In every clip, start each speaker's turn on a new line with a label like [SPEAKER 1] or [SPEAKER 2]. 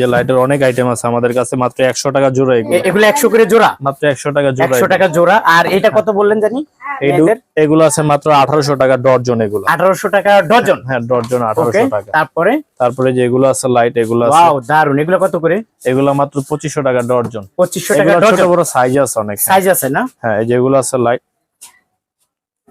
[SPEAKER 1] যে লাইটের অনেক আইটেম আছে আমাদের কাছে মাত্র একশো টাকা জোড়া এগুলো।
[SPEAKER 2] এগুলো একশো করে জোড়া?
[SPEAKER 1] মাত্র একশো টাকা জোড়া
[SPEAKER 2] একশো
[SPEAKER 1] এগুলো।
[SPEAKER 2] টাকা জোড়া। আর এটা কত বললেন জানি?
[SPEAKER 1] এগুলো আছে মাত্র আঠারোশো টাকা ডর্জন এগুলো।
[SPEAKER 2] আঠারোশো টাকা ডজন?
[SPEAKER 1] হ্যাঁ
[SPEAKER 2] ওকে
[SPEAKER 1] আঠারোশো টাকা।
[SPEAKER 2] তারপরে?
[SPEAKER 1] তারপরে যে এগুলো আছে লাইট এগুলো আছে
[SPEAKER 2] ওয়াও দারুণ এগুলো কত করে?
[SPEAKER 1] এগুলো মাত্র পঁচিশশো টাকা ডর্জন
[SPEAKER 2] পঁচিশশো টাকা
[SPEAKER 1] এগুলো ছোট
[SPEAKER 2] ডজন।
[SPEAKER 1] বড় সাইজ আছে অনেক।
[SPEAKER 2] সাইজ আছে না?
[SPEAKER 1] হ্যাঁ এই যেগুলো আছে লাইট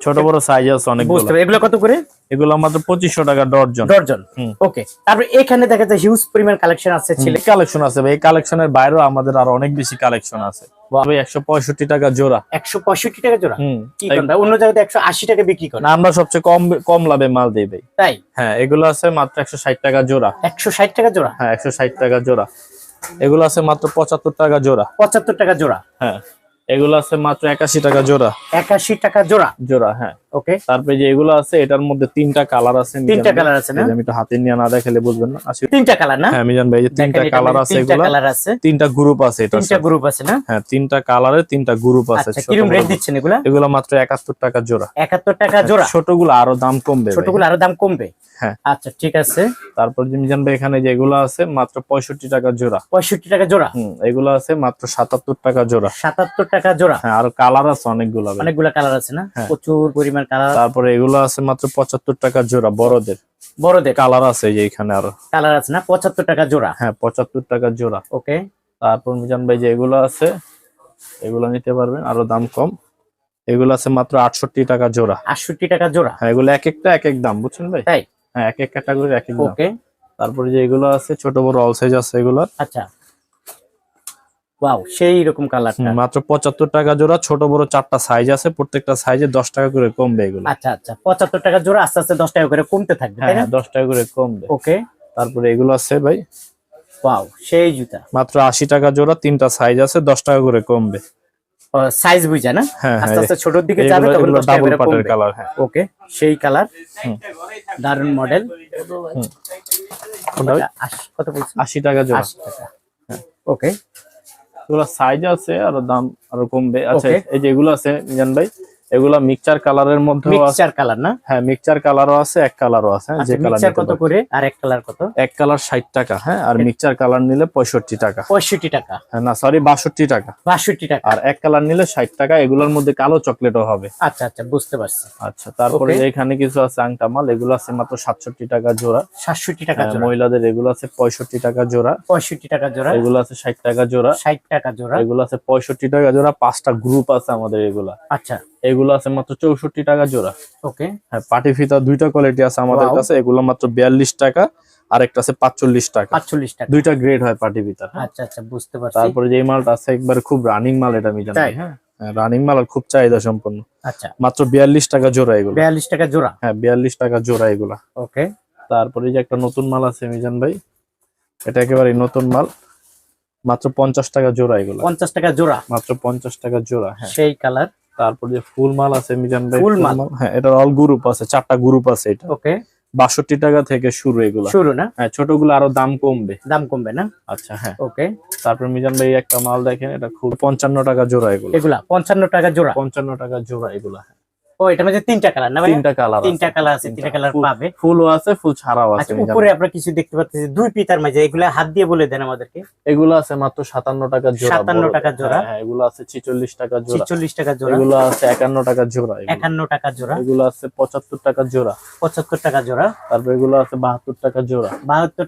[SPEAKER 1] ছোট বড় সাইজ আছে অনেক
[SPEAKER 2] এগুলো কত করে?
[SPEAKER 1] এগুলো মাত্র পঁচিশশো টাকা ডর্জন
[SPEAKER 2] ডজন। ওকে। তারপরে এখানে দেখা যায় হিউজ পরিমাণ কালেকশন আছে ছেলে।
[SPEAKER 1] কালেকশন আছে ভাই। এই কালেকশনের বাইরেও আমাদের আরও অনেক বেশি কালেকশন আছে। একশো পঁয়ষট্টি টাকা জোড়া।
[SPEAKER 2] একশো পঁয়ষট্টি টাকা জোড়া? কি অন্য জায়গাতে একশো আশি টাকা বিক্রি করে।
[SPEAKER 1] আমরা সবচেয়ে কম কম লাভে মাল দিই ভাই।
[SPEAKER 2] তাই?
[SPEAKER 1] হ্যাঁ এগুলো আছে মাত্র একশো ষাট টাকা জোড়া।
[SPEAKER 2] একশো ষাট টাকা জোড়া?
[SPEAKER 1] হ্যাঁ একশো ষাট টাকা জোড়া। এগুলো আছে মাত্র পঁচাত্তর টাকা জোড়া।
[SPEAKER 2] পঁচাত্তর টাকা জোড়া।
[SPEAKER 1] হ্যাঁ। এগুলো আছে মাত্র একাশি টাকা জোড়া।
[SPEAKER 2] একাশি টাকা জোড়া।
[SPEAKER 1] জোড়া হ্যাঁ।
[SPEAKER 2] ওকে?
[SPEAKER 1] তারপরে যে এগুলো আছে এটার মধ্যে তিনটা কালার আছে
[SPEAKER 2] তিনটা কালার আছে না?
[SPEAKER 1] আমি একটু হাতে নিয়ে না দেখালে বুঝবেন না।
[SPEAKER 2] তিনটা কালার না?
[SPEAKER 1] হ্যাঁ মিজান ভাই যে তিনটা কালার
[SPEAKER 2] মধ্যে
[SPEAKER 1] আছে
[SPEAKER 2] তিনটা
[SPEAKER 1] এগুলো।
[SPEAKER 2] কালার আছে।
[SPEAKER 1] তিনটা গ্রুপ আছে এটা
[SPEAKER 2] তিনটা গ্রুপ আছে না?
[SPEAKER 1] হ্যাঁ তিনটা কালারে তিনটা গ্রুপ আছে
[SPEAKER 2] আচ্ছা কীরকম রেট দিচ্ছেন এগুলা?
[SPEAKER 1] এগুলো মাত্র একাত্তর টাকা জোড়া।
[SPEAKER 2] একাত্তর টাকা জোড়া?
[SPEAKER 1] ছোটগুলো আরও দাম কমবে
[SPEAKER 2] ছোটগুলো আরও দাম কমবে?
[SPEAKER 1] হ্যাঁ।
[SPEAKER 2] আচ্ছা ঠিক আছে।
[SPEAKER 1] তারপর মিজান ভাই এখানে যেগুলো আছে মাত্র পঁয়ষট্টি টাকা জোড়া।
[SPEAKER 2] পঁয়ষট্টি টাকা জোড়া?
[SPEAKER 1] হুম এগুলো আছে মাত্র সাতাত্তর টাকা জোড়া।
[SPEAKER 2] সাতাত্তর টাকা জোড়া?
[SPEAKER 1] হ্যাঁ আর কালার আছে অনেকগুলো।
[SPEAKER 2] অনেকগুলা কালার আছে না?
[SPEAKER 1] হ্যাঁ।
[SPEAKER 2] প্রচুর পরিমাণ কালার
[SPEAKER 1] তারপরে এগুলো আছে মাত্র পঁচাত্তর টাকা জোড়া বড়দের।
[SPEAKER 2] বড়দের?
[SPEAKER 1] কালার আছে যে এখানে আরও।
[SPEAKER 2] কালার আছে না? পঁচাত্তর টাকা জোড়া?
[SPEAKER 1] হ্যাঁ পঁচাত্তর টাকা জোড়া।
[SPEAKER 2] ওকে।
[SPEAKER 1] তারপর মিজান ভাই যে এগুলো আছে এগুলো নিতে পারবেন আরও দাম কম। এগুলো আছে মাত্র আটষট্টি টাকা জোড়া।
[SPEAKER 2] আটষট্টি টাকা জোড়া?
[SPEAKER 1] হ্যাঁ এগুলো এক একটা এক এক দাম বুঝছেন ভাই?
[SPEAKER 2] তাই?
[SPEAKER 1] হ্যাঁ এক এক ক্যাটাগরি এক এক দাম।
[SPEAKER 2] ওকে।
[SPEAKER 1] তারপরে যে এগুলো আছে ছোট বড় অল সাইজ আছে এগুলো
[SPEAKER 2] আচ্ছা। ওয়াও সেই রকম কালারটা
[SPEAKER 1] মাত্র পঁচাত্তর টাকা জোড়া ছোট বড় চারটা সাইজ আছে প্রত্যেকটা সাইজে দশ টাকা করে কমবে এগুলো।
[SPEAKER 2] আচ্ছা আচ্ছা পঁচাত্তর টাকা জোড়া আস্তে আস্তে দশ টাকা করে কমতে থাকবে
[SPEAKER 1] হ্যাঁ
[SPEAKER 2] তাই না?
[SPEAKER 1] হ্যাঁ, দশ টাকা করে কমবে।
[SPEAKER 2] ওকে
[SPEAKER 1] তারপরে এগুলো আছে ভাই।
[SPEAKER 2] ওয়াও সেই জুতা।
[SPEAKER 1] মাত্র আশি টাকা জোড়া তিনটা সাইজ আছে দশ টাকা করে কমবে।
[SPEAKER 2] সাইজ বুঝা না?
[SPEAKER 1] হ্যাঁ
[SPEAKER 2] আস্তে
[SPEAKER 1] হ্যাঁ
[SPEAKER 2] আস্তে ছোটর দিকে যাবে তখন দশ টাকা করে কমবে।
[SPEAKER 1] কালার হ্যাঁ।
[SPEAKER 2] ওকে সেই কালার। দারুণ মডেল কত বলছেন?
[SPEAKER 1] আশি টাকা জোড়া।
[SPEAKER 2] আশি টাকা। ওকে
[SPEAKER 1] এগুলো সাইজ আছে আর দাম আরও কমবে আচ্ছা. এই যে এগুলো আছে মিজান ভাই এগুলা মিক্সচার কালারের মধ্যেও আছে।
[SPEAKER 2] মিক্সচার কালার না?
[SPEAKER 1] হ্যাঁ মিক্সচার কালারও আছে এক কালারও আছে হ্যাঁ, যে
[SPEAKER 2] আচ্ছা
[SPEAKER 1] কালার
[SPEAKER 2] কত করে? আর এক কালার কত?
[SPEAKER 1] এক কালার ষাট টাকা হ্যাঁ আর মিক্সচার কালার নিলে পঁয়ষট্টি টাকা।
[SPEAKER 2] পঁয়ষট্টি টাকা।
[SPEAKER 1] হ্যাঁ না সরি বাষট্টি টাকা।
[SPEAKER 2] বাষট্টি টাকা।
[SPEAKER 1] আর এক কালার নিলে ষাট টাকা এগুলোর মধ্যে কালো চকলেটও হবে।
[SPEAKER 2] আচ্ছা আচ্ছা বুঝতে পারছি।
[SPEAKER 1] আচ্ছা তারপরে এখানে কিছু আছে আংটা মাল এগুলো আছে মাত্র সাতষট্টি টাকা জোড়া।
[SPEAKER 2] সাতষট্টি টাকা
[SPEAKER 1] হ্যাঁ,
[SPEAKER 2] জোড়া।
[SPEAKER 1] মহিলাদের এগুলো আছে পঁয়ষট্টি টাকা জোড়া।
[SPEAKER 2] পঁয়ষট্টি টাকা জোড়া।
[SPEAKER 1] এগুলো আছে ষাট টাকা জোড়া।
[SPEAKER 2] ষাট টাকা জোড়া।
[SPEAKER 1] এগুলো আছে পঁয়ষট্টি টাকা জোড়া পাঁচটা গ্রুপ আছে আমাদের এগুলা।
[SPEAKER 2] আচ্ছা।
[SPEAKER 1] এগুলো আছে মাত্র চৌষট্টি টাকা জোড়া।
[SPEAKER 2] ওকে।
[SPEAKER 1] হ্যাঁ পাটি ফিতা দুইটা কোয়ালিটি আছে আমাদের. কাছে এগুলো মাত্র বিয়াল্লিশ টাকা আর একটা আছে পাঁচচল্লিশ টাকা।
[SPEAKER 2] পাঁচচল্লিশ টাকা।
[SPEAKER 1] দুইটা গ্রেড হয় পাটি হ্যাঁ।
[SPEAKER 2] আচ্ছা আচ্ছা বুঝতে পারছি।
[SPEAKER 1] তারপরে যে মালটা আছে একবার খুব রানিং মাল এটা আমি জানি হ্যাঁ। রানিং মাল খুব চাহিদা সম্পন্ন।
[SPEAKER 2] আচ্ছা।
[SPEAKER 1] মাত্র বিয়াল্লিশ টাকা জোড়া এগুলো।
[SPEAKER 2] বিয়াল্লিশ টাকা জোড়া?
[SPEAKER 1] হ্যাঁ বিয়াল্লিশ টাকা জোড়া এগুলা।
[SPEAKER 2] ওকে।
[SPEAKER 1] তারপরে যে একটা নতুন মাল আছে মিজান ভাই এটা একেবারে নতুন মাল মাত্র পঞ্চাশ টাকা জোড়া এগুলো।
[SPEAKER 2] পঞ্চাশ টাকা জোড়া।
[SPEAKER 1] মাত্র পঞ্চাশ টাকা জোড়া হ্যাঁ।
[SPEAKER 2] সেই কালার।
[SPEAKER 1] তারপর যে ফুল মাল আছে মিজান ভাই
[SPEAKER 2] ফুল মাল?
[SPEAKER 1] হ্যাঁ এটা অল গ্রুপ আছে চারটা গ্রুপ আছে এটা।
[SPEAKER 2] ওকে
[SPEAKER 1] বাষট্টি টাকা থেকে শুরু এগুলো।
[SPEAKER 2] শুরু না?
[SPEAKER 1] হ্যাঁ ছোটগুলো আরও দাম কমবে।
[SPEAKER 2] দাম কমবে না?
[SPEAKER 1] আচ্ছা হ্যাঁ।
[SPEAKER 2] ওকে
[SPEAKER 1] তারপর মিজান ভাই একটা মাল দেখেন এটা খুব পঞ্চান্ন টাকা জোড়া এগুলো।
[SPEAKER 2] এগুলা পঞ্চান্ন টাকা জোড়া।
[SPEAKER 1] পঞ্চান্ন টাকা জোড়া এগুলা
[SPEAKER 2] ও মধ্যে তিনটা কালার না
[SPEAKER 1] তিনটা কালার
[SPEAKER 2] তিনটা কালার আছে তিনটা কালার পাবে
[SPEAKER 1] ফুলও আছে ফুল ছাড়াও আছে
[SPEAKER 2] আচ্ছা উপরে। আমরা কিছু দেখতে পাচ্ছি দুই পিতার মাঝে এগুলা হাত দিয়ে বলে দেন আমাদেরকে
[SPEAKER 1] এগুলো আছে মাত্র সাতান্ন টাকা জোড়া
[SPEAKER 2] 57 টাকা জোড়া।
[SPEAKER 1] হ্যাঁ, হ্যাঁ, এগুলো আছে ছিচল্লিশ টাকা জোড়া
[SPEAKER 2] টাকা জোড়া
[SPEAKER 1] এগুলো আছে একান্ন টাকা জোড়া এগুলো।
[SPEAKER 2] একান্ন টাকা জোড়া
[SPEAKER 1] এগুলো আছে পঁচাত্তর টাকা জোড়া
[SPEAKER 2] পঁচাত্তর টাকা জোড়া
[SPEAKER 1] তারপর এগুলো আছে বাহাত্তর টাকা জোড়া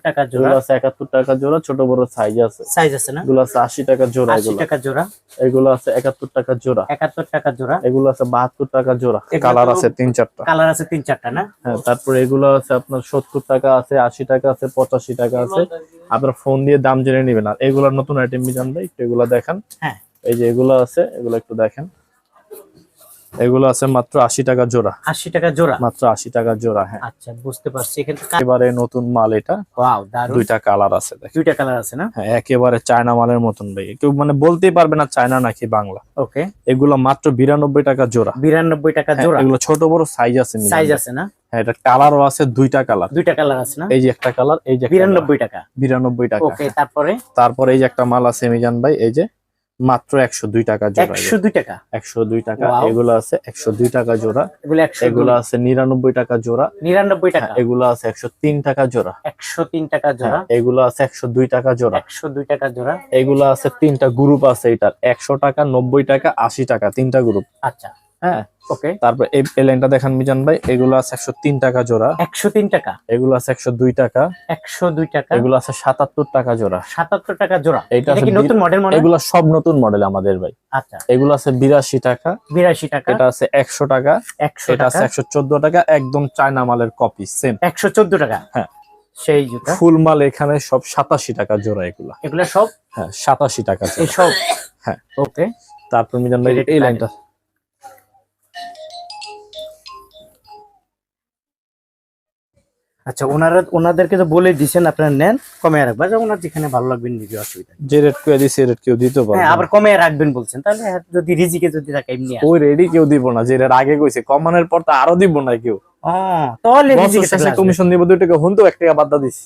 [SPEAKER 2] টাকা জোড়া
[SPEAKER 1] এগুলো আছে একাত্তর টাকা জোড়া ছোট বড় সাইজ আছে
[SPEAKER 2] সাইজ আছে না
[SPEAKER 1] এগুলো আছে আশি টাকা জোড়া
[SPEAKER 2] টাকা জোড়া
[SPEAKER 1] এগুলো আছে একাত্তর টাকা জোড়া
[SPEAKER 2] একাত্তর টাকা জোড়া
[SPEAKER 1] এগুলো আছে বাহাত্তর টাকা জোড়া কালার আছে তিন চারটা।
[SPEAKER 2] কালার আছে তিন চারটা না?
[SPEAKER 1] হ্যাঁ তারপরে এগুলো আছে আপনার সত্তর টাকা আছে আশি টাকা আছে পঁচাশি টাকা আছে। আপনার ফোন দিয়ে দাম জেনে নেবেন। আর এগুলোর নতুন আইটেম জান ভাই একটু এগুলো দেখান।
[SPEAKER 2] হ্যাঁ।
[SPEAKER 1] এই যে এগুলো আছে এগুলো একটু দেখেন। এগুলো আছে মাত্র আশি টাকা জোড়া।
[SPEAKER 2] আশি টাকা জোড়া?
[SPEAKER 1] মাত্র আশি টাকা জোড়া হ্যাঁ।
[SPEAKER 2] আচ্ছা বুঝতে পারছি। এখানে
[SPEAKER 1] একেবারে নতুন মাল এটা। দুইটা কালার আছে
[SPEAKER 2] দুইটা কালার আছে না?
[SPEAKER 1] হ্যাঁ একেবারে চায়না মালের মতন ভাই। কেউ মানে বলতেই পারবে না চায়না নাকি বাংলা।
[SPEAKER 2] ওকে।
[SPEAKER 1] এগুলো মাত্র বিরানব্বই টাকা জোড়া।
[SPEAKER 2] বিরানব্বই টাকা
[SPEAKER 1] হ্যাঁ,
[SPEAKER 2] জোড়া?
[SPEAKER 1] এগুলো ছোট বড় সাইজ আছে
[SPEAKER 2] সাইজ আছে না?
[SPEAKER 1] হ্যাঁ এটা কালারও আছে দুইটা কালার
[SPEAKER 2] দুইটা কালার আছে না?
[SPEAKER 1] এই যে একটা কালার এই যে
[SPEAKER 2] বিরানব্বই টাকা।
[SPEAKER 1] বিরানব্বই টাকা
[SPEAKER 2] ওকে তারপরে?
[SPEAKER 1] তারপরে এই যে একটা মাল আছে মিজান ভাই এই যে মাত্র একশো দুই টাকা জোড়া
[SPEAKER 2] একশো দুই টাকা?
[SPEAKER 1] একশো দুই টাকা. এগুলো আছে একশো দুই টাকা জোড়া।
[SPEAKER 2] এগুলো
[SPEAKER 1] আছে নিরানব্বই টাকা জোড়া।
[SPEAKER 2] নিরানব্বই টাকা।
[SPEAKER 1] হ্যাঁ, এগুলো আছে একশো তিন টাকা জোড়া।
[SPEAKER 2] একশো তিন টাকা জোড়া।
[SPEAKER 1] হ্যাঁ, এগুলো আছে একশো দুই টাকা জোড়া।
[SPEAKER 2] একশো দুই টাকা জোড়া।
[SPEAKER 1] এগুলো আছে তিনটা গ্রুপ আছে এটার। একশো টাকা নব্বই টাকা আশি টাকা তিনটা গ্রুপ
[SPEAKER 2] আচ্ছা।
[SPEAKER 1] হ্যাঁ
[SPEAKER 2] ওকে
[SPEAKER 1] তারপর এই এই লাইনটা দেখান মিজান ভাই এগুলো আছে একশো তিন টাকা জোড়া।
[SPEAKER 2] একশো তিন টাকা।
[SPEAKER 1] এগুলো আছে একশো দুই টাকা।
[SPEAKER 2] একশো দুই টাকা।
[SPEAKER 1] এগুলো আছে সাতাত্তর টাকা জোড়া।
[SPEAKER 2] সাতাত্তর টাকা জোড়া। এটা কি নতুন মডেল
[SPEAKER 1] এগুলো সব নতুন মডেল আমাদের ভাই।
[SPEAKER 2] আচ্ছা।
[SPEAKER 1] এগুলো আছে বিরাশি টাকা।
[SPEAKER 2] বিরাশি টাকা।
[SPEAKER 1] এটা আছে একশো টাকা।
[SPEAKER 2] একশো
[SPEAKER 1] এটা আছে একশো চোদ্দ টাকা একদম চায়না মালের কপি সেম
[SPEAKER 2] একশো চোদ্দ টাকা।
[SPEAKER 1] হ্যাঁ।
[SPEAKER 2] সেই জুতা।
[SPEAKER 1] ফুল মাল এখানে সব সাতাশি টাকা জোড়া এগুলা।
[SPEAKER 2] এগুলো সব?
[SPEAKER 1] হ্যাঁ সাতাশি টাকা
[SPEAKER 2] সব?
[SPEAKER 1] হ্যাঁ।
[SPEAKER 2] ওকে
[SPEAKER 1] তারপর মিজান ভাই
[SPEAKER 2] এই
[SPEAKER 1] লাইনটা
[SPEAKER 2] আচ্ছা ওনারা ওনাদেরকে তো বলে দিছেন আপনারা নেন কমে রাখবেন। আচ্ছা, ওনার যেখানে ভালো লাগবে নিবে অসুবিধা
[SPEAKER 1] যে রেট করে দিছে রেট কেউ দিতে পারবে
[SPEAKER 2] হ্যাঁ আবার কমে রাখবেন বলছেন তাহলে যদি রিজিকে যদি থাকে এমনি।
[SPEAKER 1] ওই রেডি কেউ দিব না যে রেট আগে কইছে কমানোর পর তো আরও দিব না কেউ।
[SPEAKER 2] ও তাহলে রিজিকে
[SPEAKER 1] কমিশন দিব দুই টাকা হুন তো এক টাকা বাদ দিস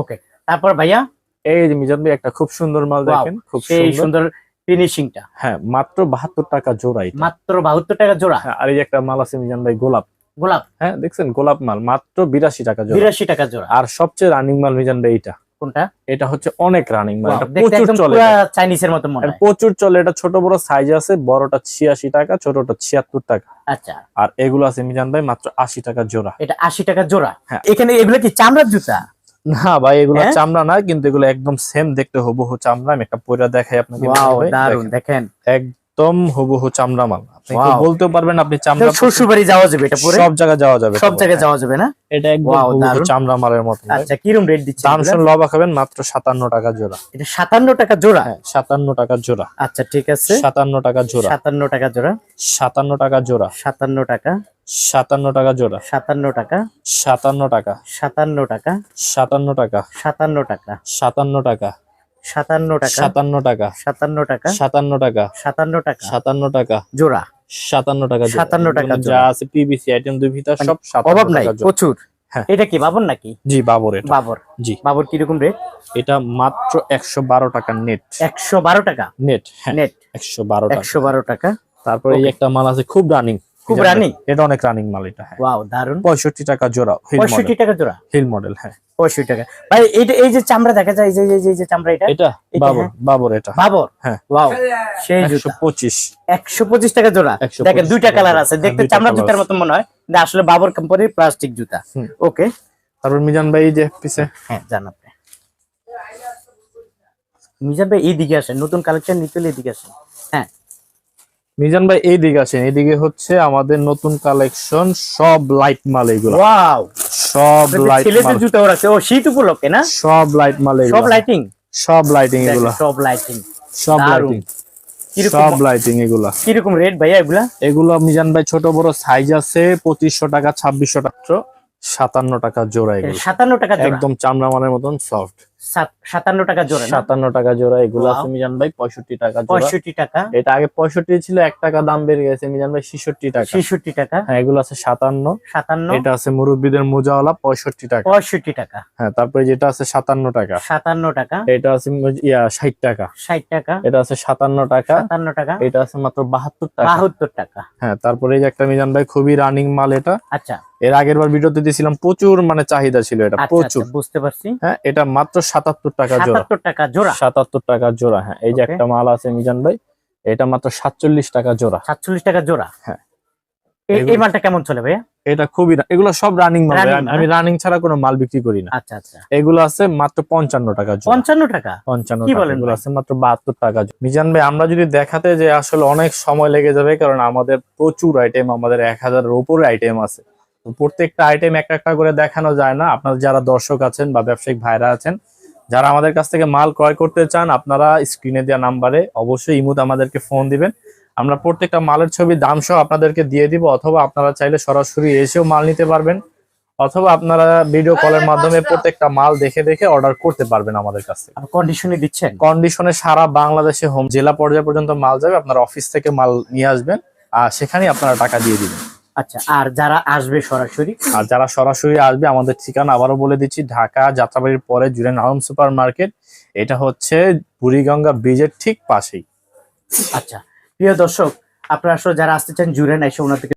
[SPEAKER 2] ওকে তারপর ভাইয়া?
[SPEAKER 1] এই যে মিজান ভাই একটা খুব সুন্দর মাল দেখেন খুব সুন্দর।
[SPEAKER 2] ফিনিশিংটা
[SPEAKER 1] হ্যাঁ মাত্র বাহাত্তর টাকা জোড়া এটা।
[SPEAKER 2] মাত্র বাহাত্তর টাকা জোড়া।
[SPEAKER 1] হ্যাঁ, আর এই যে একটা মাল আছে মিজান ভাই গোলাপ।
[SPEAKER 2] গোলাপ?
[SPEAKER 1] হ্যাঁ দেখছেন গোলাপ মাল মাত্র বিরাশি টাকা জোড়া।
[SPEAKER 2] বিরাশি টাকা জোড়া।
[SPEAKER 1] আর সবচেয়ে রানিং মাল মিজান ভাই এটা
[SPEAKER 2] কোনটা?
[SPEAKER 1] এটা হচ্ছে অনেক রানিং মাল এটা প্রচুর চলে।
[SPEAKER 2] চাইনিজের মতো মনে
[SPEAKER 1] এটা
[SPEAKER 2] হয়।
[SPEAKER 1] প্রচুর চলে এটা ছোট বড় সাইজ আছে বড়টা ছিয়াশি টাকা ছোটটা ছিয়াত্তর টাকা।
[SPEAKER 2] আচ্ছা।
[SPEAKER 1] আর এগুলো আছে মিজান ভাই মাত্র আশি টাকা জোড়া।
[SPEAKER 2] এটা আশি টাকা জোড়া?
[SPEAKER 1] হ্যাঁ।
[SPEAKER 2] এখানে এগুলো কি চামড়ার জুতা?
[SPEAKER 1] না ভাই এগুলো
[SPEAKER 2] হ্যাঁ?
[SPEAKER 1] চামড়া না কিন্তু এগুলো একদম সেম দেখতে হুবহু চামড়া। আমি একটা পয়রা দেখাই আপনাকে
[SPEAKER 2] দারুণ
[SPEAKER 1] দেখেন।
[SPEAKER 2] দেখেন।
[SPEAKER 1] একদম হুবহু চামড়া মাল আপনি বলতেও পারবেন আপনি চামড়া
[SPEAKER 2] শ্বশুর বাড়ি যাওয়া যাবে এটা পরে?
[SPEAKER 1] সব জায়গায় যাওয়া যাবে
[SPEAKER 2] সব জায়গায় যাওয়া যাবে না?
[SPEAKER 1] এটা একদম হুবহু চামড়া মালের মতো।
[SPEAKER 2] আচ্ছা কিরম রেট দিচ্ছে
[SPEAKER 1] দাম
[SPEAKER 2] এগুলা?
[SPEAKER 1] শুনে লবা খাবেন মাত্র সাতান্ন টাকা জোড়া।
[SPEAKER 2] এটা সাতান্ন টাকা জোড়া?
[SPEAKER 1] হ্যাঁ সাতান্ন টাকা জোড়া।
[SPEAKER 2] আচ্ছা ঠিক আছে।
[SPEAKER 1] সাতান্ন টাকা জোড়া।
[SPEAKER 2] সাতান্ন টাকা জোড়া।
[SPEAKER 1] সাতান্ন টাকা জোড়া।
[SPEAKER 2] সাতান্ন টাকা।
[SPEAKER 1] সাতান্ন টাকা জোড়া।
[SPEAKER 2] সাতান্ন টাকা।
[SPEAKER 1] সাতান্ন টাকা।
[SPEAKER 2] সাতান্ন টাকা।
[SPEAKER 1] সাতান্ন টাকা।
[SPEAKER 2] সাতান্ন টাকা।
[SPEAKER 1] সাতান্ন টাকা।
[SPEAKER 2] সাতান্ন টাকা।
[SPEAKER 1] সাতান্ন টাকা।
[SPEAKER 2] সাতান্ন টাকা।
[SPEAKER 1] সাতান্ন টাকা।
[SPEAKER 2] সাতান্ন টাকা।
[SPEAKER 1] সাতান্ন টাকা।
[SPEAKER 2] জোড়া।
[SPEAKER 1] সাতান্ন টাকা।
[SPEAKER 2] 57 টাকা
[SPEAKER 1] যা আছে পিবিসি আইটেম দুই ভিতর
[SPEAKER 2] মানে
[SPEAKER 1] সব 57
[SPEAKER 2] অভাব নাই প্রচুর।
[SPEAKER 1] হ্যাঁ।
[SPEAKER 2] এটা কি বাবর নাকি?
[SPEAKER 1] জি বাবর এটা।
[SPEAKER 2] বাবর।
[SPEAKER 1] জি।
[SPEAKER 2] বাবর কীরকম রেট
[SPEAKER 1] এটা মাত্র একশো বারো টাকা নেট
[SPEAKER 2] একশো বারো টাকা?
[SPEAKER 1] নেট হ্যাঁ।
[SPEAKER 2] নেট
[SPEAKER 1] একশো বারো টাকা।
[SPEAKER 2] একশো বারো টাকা।
[SPEAKER 1] তারপরে এই একটা মাল আছে খুব রানিং
[SPEAKER 2] খুব running?
[SPEAKER 1] এটা অনেক রানিং মাল এটা
[SPEAKER 2] ওয়াও দারুণ
[SPEAKER 1] পঁয়ষট্টি টাকা জোড়া হিল
[SPEAKER 2] পঁয়ষট্টি
[SPEAKER 1] মডেল
[SPEAKER 2] টাকা জোড়া?
[SPEAKER 1] হিল মডেল হ্যাঁ।
[SPEAKER 2] পঁয়ষট্টি টাকা। ভাই এইটা এই যে চামড়া দেখা যায় এই যে এই যে- চামড়া এটা?
[SPEAKER 1] এটা?
[SPEAKER 2] এটা
[SPEAKER 1] বাবর
[SPEAKER 2] হ্যাঁ।
[SPEAKER 1] বাবর এটা।
[SPEAKER 2] বাবর?
[SPEAKER 1] হ্যাঁ।
[SPEAKER 2] ওয়াও সেই
[SPEAKER 1] একশো
[SPEAKER 2] জুতা
[SPEAKER 1] পঁচিশ।
[SPEAKER 2] একশো পঁচিশ টাকা জোড়া?
[SPEAKER 1] 125
[SPEAKER 2] দেখেন দুইটা কালার আছে।
[SPEAKER 1] হ্যাঁ,
[SPEAKER 2] দেখতে চামড়া
[SPEAKER 1] আছে।
[SPEAKER 2] মতো মনে হয়। কিন্তু আসলে বাবর কোম্পানির প্লাস্টিক জুতা। ওকে
[SPEAKER 1] তারপর মিজান ভাই এই যে পিছে
[SPEAKER 2] হ্যাঁ জান মিজান ভাই এইদিকে আসেন। নতুন কালেকশন নিতে হলে এদিকে আসেন। হ্যাঁ।
[SPEAKER 1] মিজান ভাই এই দিকে আসেন। এইদিকে হচ্ছে আমাদের নতুন কালেকশন সব লাইট মাল এগুলো।
[SPEAKER 2] ওয়াও
[SPEAKER 1] সব লাইট
[SPEAKER 2] ছেলেদের জুতো আছে। ও শীত উপলক্ষে না?
[SPEAKER 1] সব লাইট মাল এগুলো।
[SPEAKER 2] সব লাইটিং
[SPEAKER 1] সব লাইটিং এগুলো।
[SPEAKER 2] সব লাইটিং
[SPEAKER 1] সব লাইটিং সব লাইটিং এগুলা।
[SPEAKER 2] কীরকম রেট ভাইয়া এগুলা?
[SPEAKER 1] এগুলো মিজান ভাই ছোট বড় সাইজ আছে পঁচিশশো টাকা ছাব্বিশশো টাকা সাতান্ন টাকা জোড়া এগুলো।
[SPEAKER 2] সাতান্ন টাকা
[SPEAKER 1] একদম চামড়া মানের মতন সফট
[SPEAKER 2] সাতান্ন টাকা জোড়া?
[SPEAKER 1] সাতান্ন টাকা জোড়া এগুলো আছে মিজান ভাই পঁয়ষট্টি টাকা
[SPEAKER 2] পঁয়ষট্টি টাকা।
[SPEAKER 1] এটা আগে পঁয়ষট্টি ছিল এক টাকা দাম বেড়ে গেছে মিজান ভাই ছেষট্টি টাকা।
[SPEAKER 2] ছেষট্টি টাকা।
[SPEAKER 1] হ্যাঁ এগুলো আছে সাতান্ন।
[SPEAKER 2] সাতান্ন।
[SPEAKER 1] এটা আছে মুরব্বীদের মোজাওয়ালা পঁয়ষট্টি টাকা।
[SPEAKER 2] পঁয়ষট্টি টাকা।
[SPEAKER 1] হ্যাঁ তারপরে যেটা আছে সাতান্ন টাকা।
[SPEAKER 2] সাতান্ন টাকা।
[SPEAKER 1] এটা আছে ইয়া ষাট টাকা।
[SPEAKER 2] ষাট টাকা।
[SPEAKER 1] এটা আছে সাতান্ন টাকা।
[SPEAKER 2] সাতান্ন টাকা।
[SPEAKER 1] এটা আছে মাত্র বাহাত্তর টাকা।
[SPEAKER 2] বাহাত্তর টাকা।
[SPEAKER 1] হ্যাঁ তারপরে এই যে একটা মিজান ভাই খুবই রানিং মাল এটা।
[SPEAKER 2] আচ্ছা।
[SPEAKER 1] এর আগের বার ভিডিওতে দিয়েছিলাম প্রচুর মানে চাহিদা ছিল এটা
[SPEAKER 2] আচ্ছা,
[SPEAKER 1] প্রচুর।
[SPEAKER 2] আচ্ছা, বুঝতে পারছি।
[SPEAKER 1] হ্যাঁ এটা মাত্র সাতাত্তর টাকা জোড়া।
[SPEAKER 2] টাকা জোড়া।
[SPEAKER 1] সাতাত্তর টাকা জোড়া হ্যাঁ। এই যে একটা মাল আছে মিজান ভাই এটা মাত্র সাতচল্লিশ টাকা জোড়া।
[SPEAKER 2] সাতচল্লিশ টাকা জোড়া।
[SPEAKER 1] হ্যাঁ।
[SPEAKER 2] এই- মালটা কেমন চলে ভাইয়া?
[SPEAKER 1] এটা খুবই এগুলো সব রানিং মাল আমি- রানিং ছাড়া কোনো মাল বিক্রি করি না।
[SPEAKER 2] আচ্ছা আচ্ছা।
[SPEAKER 1] এগুলো আছে মাত্র পঞ্চান্ন টাকা
[SPEAKER 2] পঞ্চান্ন টাকা?
[SPEAKER 1] পঞ্চান্ন এগুলো আছে মাত্র বাহাত্তর টাকা মিজান ভাই আমরা যদি দেখাতে যে আসলে অনেক সময় লেগে যাবে কারণ আমাদের প্রচুর আইটেম আমাদের এক হাজারের উপরে আইটেম আছে। প্রত্যেকটা আইটেম একটা একটা করে দেখানো যায় না। আপনার যারা দর্শক আছেন বা ব্যবসায়িক ভাইরা আছেন যারা আমাদের কাছ থেকে মাল ক্রয় করতে চান আপনারা স্ক্রিনে দেওয়া নাম্বারে অবশ্যই ইমুদ আমাদেরকে ফোন দিবেন। আমরা প্রত্যেকটা মালের ছবি দাম সহ আপনাদেরকে দিয়ে দিব অথবা আপনারা চাইলে সরাসরি এসেও মাল নিতে পারবেন অথবা আপনারা ভিডিও কলের মাধ্যমে প্রত্যেকটা মাল দেখে দেখে অর্ডার করতে পারবেন আমাদের কাছ থেকে।
[SPEAKER 2] কন্ডিশনে দিচ্ছেন?
[SPEAKER 1] কন্ডিশনে সারা বাংলাদেশে হোম জেলা পর্যায় পর্যন্ত মাল যাবে আপনার অফিস থেকে মাল নিয়ে আসবেন আর সেখানেই আপনারা টাকা দিয়ে দিবেন।
[SPEAKER 2] আচ্ছা আর যারা আসবে সরাসরি?
[SPEAKER 1] আর যারা সরাসরি আসবে আমাদের ঠিকানা আবারও বলে দিচ্ছি ঢাকা যাত্রাবাড়ির পরে সুপার মার্কেট এটা হচ্ছে বুড়িগঙ্গা ব্রিজের ঠিক পাশেই।
[SPEAKER 2] আচ্ছা প্রিয় দর্শক আপনারা আসলে যারা আসতে চান জুড়েন এসে ওনাদেরকে